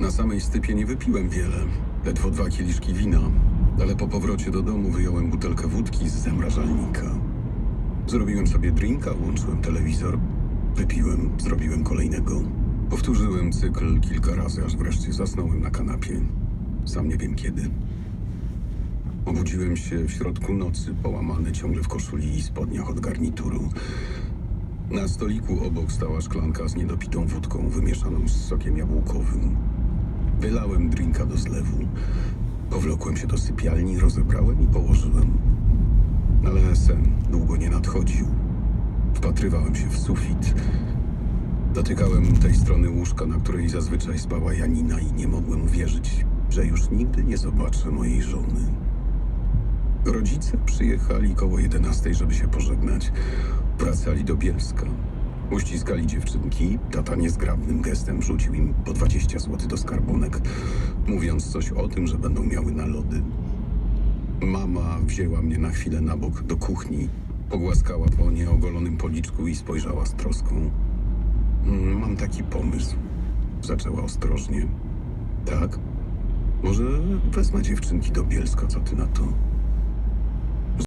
Na samej stypie nie wypiłem wiele, ledwo dwa kieliszki wina, ale po powrocie do domu wyjąłem butelkę wódki z zamrażalnika. Zrobiłem sobie drinka, włączyłem telewizor, wypiłem, zrobiłem kolejnego. Powtórzyłem cykl kilka razy, aż wreszcie zasnąłem na kanapie. Sam nie wiem kiedy. Obudziłem się w środku nocy, połamany ciągle w koszuli i spodniach od garnituru. Na stoliku obok stała szklanka z niedopitą wódką wymieszaną z sokiem jabłkowym. Wylałem drinka do zlewu. Powlokłem się do sypialni, rozebrałem i położyłem. Ale sen długo nie nadchodził. Wpatrywałem się w sufit. Dotykałem tej strony łóżka, na której zazwyczaj spała Janina i nie mogłem uwierzyć, że już nigdy nie zobaczę mojej żony. Rodzice przyjechali koło 11, żeby się pożegnać. Wracali do Bielska. Uściskali dziewczynki. Tata niezgrabnym gestem rzucił im po 20 zł do skarbonek, mówiąc coś o tym, że będą miały na lody. Mama wzięła mnie na chwilę na bok do kuchni, pogłaskała po nieogolonym policzku i spojrzała z troską. "Mm, Mam taki pomysł, zaczęła ostrożnie. Tak? Może wezmę dziewczynki do Bielska, co ty na to?